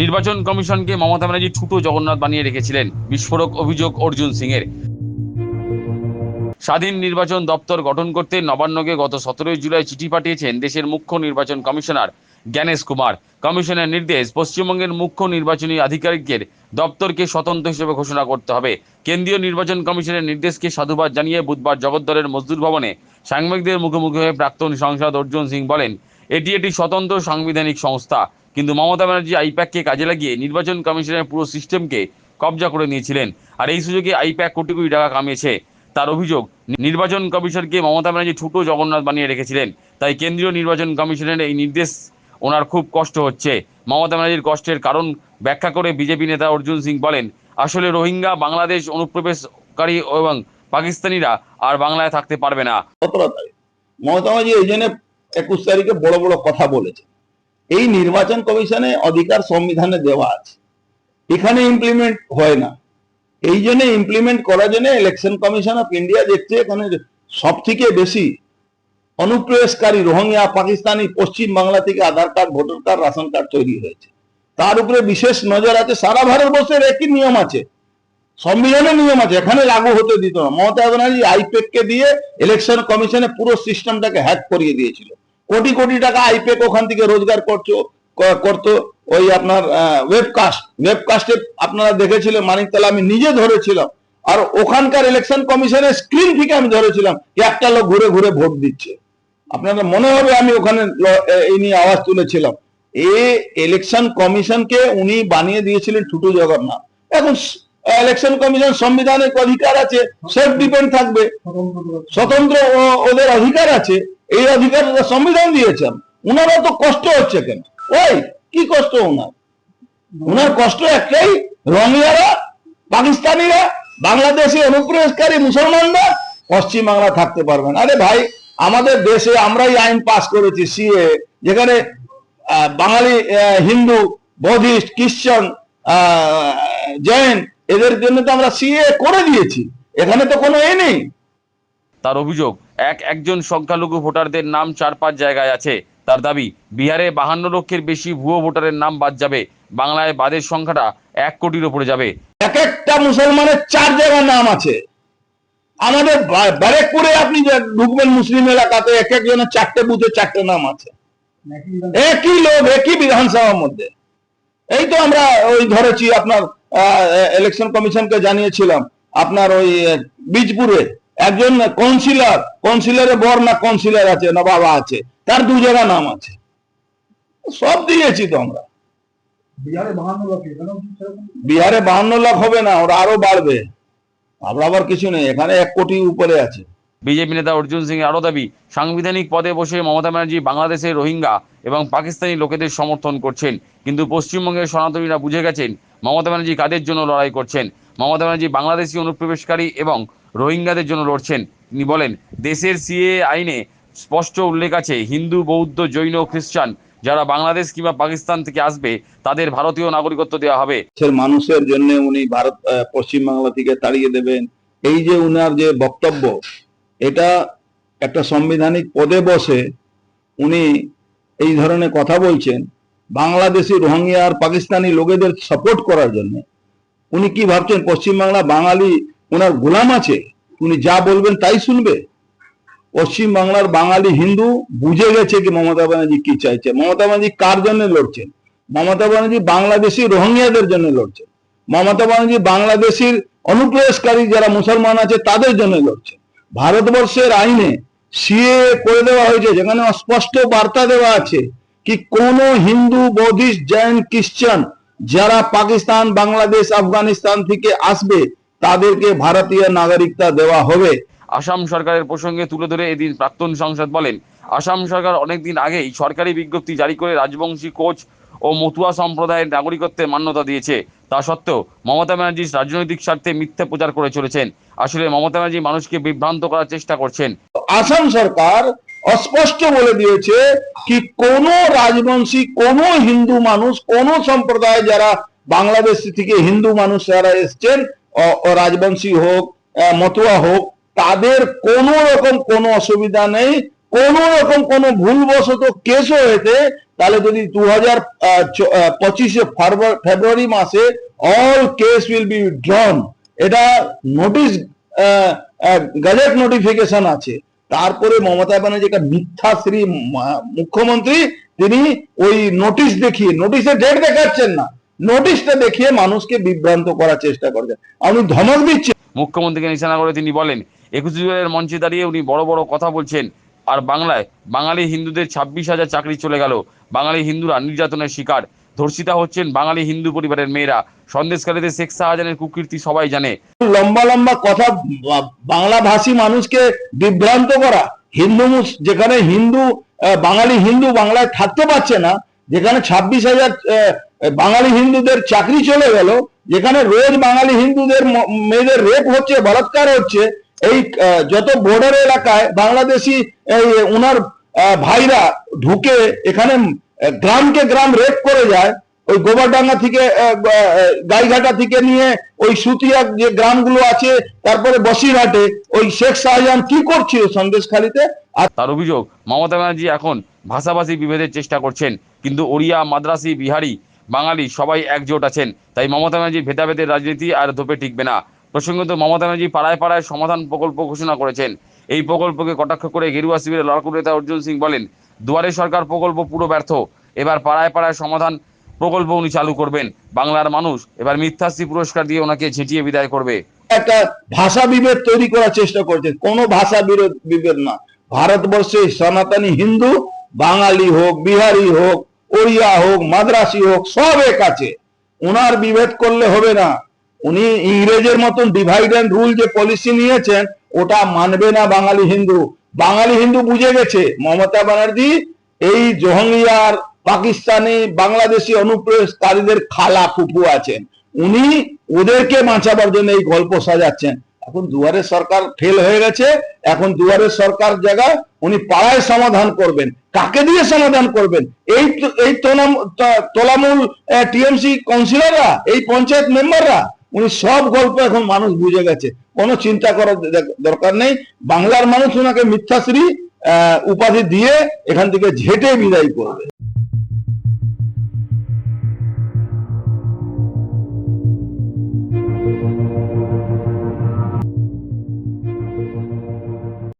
নির্বাচন কমিশনকে মমতা ব্যানার্জি ছোট জগন্নাথ বানিয়ে রেখেছিলেন, বিস্ফোরক অভিযোগ অর্জুন সিংয়ের। স্বাধীন নির্বাচন দপ্তর গঠন করতে নবান্নকে গত সতেরোই জুলাই চিঠি পাঠিয়েছেন দেশের মুখ্য নির্বাচন কমিশনার জ্ঞানেশ কুমার। কমিশনের নির্দেশ, পশ্চিমবঙ্গের মুখ্য নির্বাচনী আধিকারিকের দপ্তরকে স্বতন্ত্র হিসেবে ঘোষণা করতে হবে। কেন্দ্রীয় নির্বাচন কমিশনের নির্দেশকে সাধুবাদ জানিয়ে বুধবার জগদ্দলের মজদুর ভবনে সাংবাদিকদের মুখোমুখি হয়ে প্রাক্তন সাংসদ অর্জুন সিং বলেন, এটি একটি স্বতন্ত্র সাংবিধানিক সংস্থা। কিন্তু মমতা ব্যানার্জি আইপ্যাককে কাজে লাগিয়ে নির্বাচন কমিশনের পুরো সিস্টেমকে কবজা করে নিয়েছিলেন। আর এই সুযোগে আইপ্যাক কোটি কোটি টাকা কামিয়েছে। তার অভিযোগ, নির্বাচন কমিশনকে মমতা ব্যানার্জি ছোট জগন্নাথ বানিয়ে রেখেছিলেন। তাই কেন্দ্রীয় নির্বাচন কমিশনের এই নির্দেশ ওনার খুব কষ্ট হচ্ছে। মমতা ব্যানার্জির কষ্টের কারণ ব্যাখ্যা করে বিজেপি নেতা অর্জুন সিং বলেন, আসলে রোহিঙ্গা, বাংলাদেশ অনুপ্রবেশকারী এবং পাকিস্তানিরা আর বাংলায় থাকতে পারবে না। মমতা ব্যানার্জি এই জন্য একুশ তারিখে বড় বড় কথা বলেছে এই নির্বাচন কমিশনে অধিকার সংবিধানে দেওয়া আছে। এখানে ইমপ্লিমেন্ট হয় না। এই জন্য ইমপ্লিমেন্ট করার জন্য ইলেকশন কমিশন অফ ইন্ডিয়া দেখছে এখানে সব থেকে বেশি অনুপ্রবেশকারী রোহিঙ্গা, পাকিস্তানি, পশ্চিম বাংলা থেকে Aadhaar card, voter card, ration card তৈরি হয়েছে। তার উপরে বিশেষ নজর আছে, সারা ভারতবর্ষের একই নিয়ম আছে। সংবিধানের নিয়ম আছে, এখানে লাগু হতে দিত না। মমতা ব্যানার্জি আইপেক কে দিয়ে ইলেকশন কমিশনে পুরো সিস্টেমটাকে হ্যাক করিয়ে দিয়েছিল। কোটি কোটি টাকা আইপেক ওখান থেকে রোজগার করছ করতো। ওই আপনার ওয়েবকাস্ট ওয়েবকাস্টে আপনারা দেখেছিলেন মানিকতলা আমি নিজে ধরেছিলাম। আর ওখানকার ইলেকশন কমিশনের স্ক্রিন থেকে আমি ধরেছিলাম যে একটা লোক ঘুরে ঘুরে ভোট দিচ্ছে। আপনাদের মনে হবে আমি ওখানে এই নিয়ে আওয়াজ তুলেছিলাম। এ ইলেকশন কমিশনকে উনি বানিয়ে দিয়েছিলেন টুটু জগন্নাথ। এখন ইলেকশন কমিশন সাংবিধানিক অধিকার আছে সেলফ ডিপেন্ড থাকবে। স্বতন্ত্র ওদের অধিকার আছে, এই অধিকার সংবিধান দিয়েছেন ওনারা তো কষ্ট হচ্ছে কেন? ওই, কি কষ্ট ওনার ওনার কষ্ট একটাই রঙিয়ারা পাকিস্তানিরা, বাংলাদেশে অনুপ্রবেশকারী মুসলমানরা পশ্চিম বাংলা থাকতে পারবেন আরে ভাই, আমাদের দেশে আমরাই আইন পাস করেছি, সিএ, যেখানে বাঙালি হিন্দু, বৌদ্ধিস্ট খ্রিস্টান জৈন এদের জন্য তো আমরা সিএ করে দিয়েছি। এখানে তো কোনো এ নেই। তার অভিযোগ এক একজন সংখ্যালঘু ভোটারদের নাম চার পাঁচ জায়গায় আছে। তার দাবি বিহারে বাহান্ন লক্ষের বেশি ভুয়ো ভোটারের নাম বাদ যাবে। বাংলায় বাদের সংখ্যাটা এক কোটির ওপরে যাবে। এক একটা মুসলমানের চার জায়গার নাম আছে। আমাদের ব্যারেকপুরে আপনি যে ঢুকবেন মুসলিম এলাকাতে এক একজনের চারটে বুথে চারটে নাম আছে। একই লোক একই বিধানসভার মধ্যে। এই তো আমরা ওই ধরেছি আপনার ইলেকশন কমিশনকে জানিয়েছিলাম আপনার ওই বীজপুরে। একজন কাউন্সিলর কাউন্সিলরে বর না কাউন্সিলর আছে না বাবা আছে তার দু জায়গা নাম আছে। সব দিয়েছি তো আমরা? বিহারে বাহান্ন লাখ হবে না ওরা আরও বাড়বে। আমরা আবার কিছু নেই এখানে এক কোটি উপরে আছে। বিজেপি নেতা অর্জুন সিং আরও দাবি, সাংবিধানিক পদে বসে মমতা ব্যানার্জি বাংলাদেশের রোহিঙ্গা এবং পাকিস্তানি লোকেদের সমর্থন করছেন। কিন্তু পশ্চিমবঙ্গের সনাতনীরা বুঝে গেছেন, মমতা ব্যানার্জি কাদের জন্য লড়াই করছেন? মমতা ব্যানার্জি বাংলাদেশি অনুপ্রবেশকারী এবং রোহিঙ্গাদের জন্য লড়ছেন। তিনি বলেন, দেশের সিএ আইনে স্পষ্ট উল্লেখ আছে, হিন্দু, বৌদ্ধ, জৈন, খ্রিস্টান, যারা বাংলাদেশ কিংবা পাকিস্তান থেকে আসবে, তাদের ভারতীয় নাগরিকত্ব দেওয়া হবে। মানুষের জন্য উনি ভারত পশ্চিম বাংলা থেকে তাড়িয়ে দেবেন। এই যে উনার যে বক্তব্য এটা একটা সাংবিধানিক পদে বসে উনি এই ধরনের কথা বলছেন বাংলাদেশি রোহিঙ্গা আর পাকিস্তানি লোকেদের সাপোর্ট করার জন্য। উনি কি ভাবছেন? পশ্চিমবাংলা বাঙালি ওনার গোলাম আছে? উনি যা বলবেন তাই শুনবে? পশ্চিম বাংলার বাঙালি হিন্দু বুঝে গেছে কি মমতা ব্যানার্জি কি চাইছে? মমতা ব্যানার্জি কার জন্য লড়ছেন? মমতা ব্যানার্জি বাংলাদেশি রোহিঙ্গাদের জন্য লড়ছেন। মমতা ব্যানার্জি বাংলাদেশির অনুপ্রবেশকারী যারা মুসলমান আছে তাদের জন্য লড়ছেন। ভারতবর্ষের আইনে সিএ করে দেওয়া হয়েছে, যেখানে স্পষ্ট বার্তা দেওয়া আছে কি কোন হিন্দু, বৌদ্ধিস্ট, জৈন, খ্রিস্টান যারা পাকিস্তান, বাংলাদেশ, আফগানিস্তান থেকে আসবে, তাদেরকে ভারতীয় নাগরিকতা দেওয়া হবে। আসাম সরকারের প্রসঙ্গে তুলে ধরে এদিন প্রাক্তন সাংসদ বলেন, আসাম সরকার অনেকদিন আগেই সরকারি বিজ্ঞপ্তি জারি করে রাজবংশী কোচ ও মতুয়া সম্প্রদায়ের নাগরিকত্বের মান্যতা দিয়েছে। তা সত্ত্বেও মমতা ব্যানার্জি রাজনৈতিক স্বার্থে মিথ্যে প্রচার করে চলেছেন। আসলে মমতা ব্যানার্জি মানুষকে বিভ্রান্ত করার চেষ্টা করছেন। আসাম সরকার অস্পষ্ট বলে দিয়েছে কি কোন রাজবংশী, কোন হিন্দু মানুষ, কোন সম্প্রদায় যারা বাংলাদেশ থেকে হিন্দু মানুষ যারা এসছেন রাজবংশী হোক মতুয়া হোক, তাদের কোন রকম কোনো অসুবিধা নেই। কোন রকম কোন ভুলবশত কেসও হয়েছে, তাহলে যদি দু হাজার পঁচিশে ফেব্রুয়ারি মাসে all case will be drawn এটা নোটিশ গজেট নোটিফিকেশন আছে। তারপরে মমতা ব্যানার্জি একটা মিথ্যাশ্রী মা- মুখ্যমন্ত্রী, তিনি ওই নোটিশ দেখিয়ে নোটিশে ডেট দেখাচ্ছেন না। নোটিশটা দেখিয়ে মানুষকে বিভ্রান্ত করার চেষ্টা করছেন। আপনি ধমক দিচ্ছেন মুখ্যমন্ত্রীকে নিশানা করে তিনি বলেন, একুশে জুলাইয়ের মঞ্চে দাঁড়িয়ে উনি বড় বড় কথা বলছেন। আর বাংলায় বাঙালি হিন্দুদের ছাব্বিশ হাজার চাকরি চলে গেল। বাঙালি হিন্দুরা নির্যাতনের শিকার। ধর্ষিতা হচ্ছেন বাঙালি হিন্দু পরিবারের মেয়েরা। সন্দেশকারীদের শেখ শাহজাহানের কুকীর্তি সবাই জানে। লম্বা লম্বা কথা বাংলা ভাষী মানুষকে বিভ্রান্ত করা। হিন্দু যেখানে হিন্দু বাঙালি হিন্দু বাংলায় থাকতে পারছে না, যেখানে ছাব্বিশ হাজার বাঙালি হিন্দুদের চাকরি চলে গেল, যেখানে রোজ বাঙালি হিন্দুদের মেয়েদের রেপ হচ্ছে, বলাৎকার হচ্ছে এই যত বর্ডার এলাকায় বাংলাদেশি এই, উনার ভাইরা ঢুকে এখানে গ্রামকে গ্রাম রেপ করে যায়, ওই গোবরডাঙ্গা থেকে গাইঘাটা থেকে নিয়ে ওই সুতিয়া যে গ্রামগুলো আছে, তারপরে বসিরহাটে, ওই শেখ শাহজাহান কি করছিল সন্দেশখালিতে? আর তার অভিযোগ, মমতা ব্যানার্জি এখন ভাষাভাষী বিভেদের চেষ্টা করছেন, কিন্তু ওড়িয়া, মাদ্রাসি, বিহারি, বাঙালি সবাই একজোট আছেন, তাই মমতা ব্যানার্জির ভেদাভেদের রাজনীতি আর ধোপে টিকবে না। প্রসঙ্গত মমতা ব্যানার্জি পাড়ায় পাড়ায় সমাধান প্রকল্প ঘোষণা করেছেন। এই প্রকল্পকে কটাক্ষ করে গেরুয়া শিবিরের লড়াকু নেতা অর্জুন সিং বলেন, দুয়ারে সরকার প্রকল্প পুরো ব্যর্থ, এবার পাড়ায় পাড়ায় সমাধান প্রকল্প উনি চালু করবেন। বাংলার মানুষ এবার মিথ্যাশ্রী পুরস্কার দিয়ে ওনাকে ঝেঁটিয়ে বিদায় করবে। একটা ভাষা বিভেদ তৈরি করার চেষ্টা করছে, কোনো ভাষা বিরোধ বিভেদ না। ভারতবর্ষে সনাতনী হিন্দু, বাঙালি হোক, বিহারি হোক, ওড়িয়া হোক, মাদ্রাসি হোক, সব এক আছে। ওনার বিভেদ করলে হবে না। উনি ইংরেজের মতন ডিভাইড অ্যান্ড রুল যে পলিসি নিয়েছেন, ওটা মানবে না বাঙালি হিন্দু। বাঙালি হিন্দু বুঝে গেছে, মমতা ব্যানার্জি এই জোহঙ্গিয়ার, পাকিস্তানি, বাংলাদেশি অনুপ্রবেশকারীদের খালা ফুফু আছেন। উনি ওদেরকে বাঁচাবার জন্য এই গল্প সাজাচ্ছেন। এখন দুয়ারের সরকার ফেল হয়ে গেছে, এখন দুয়ারের সরকার জায়গায় উনি পাড়ায় সমাধান করবেন। কাকে দিয়ে সমাধান করবেন? এই এই তোলামূল টিএমসি কাউন্সিলররা এই পঞ্চায়েত মেম্বাররা উনি সব গল্প এখন মানুষ বুঝে গেছে। কোনো চিন্তা করার দরকার নেই। বাংলার মানুষ ওনাকে মিথ্যাশ্রী উপাধি দিয়ে এখান থেকে ঝেঁটে বিদায় করবে।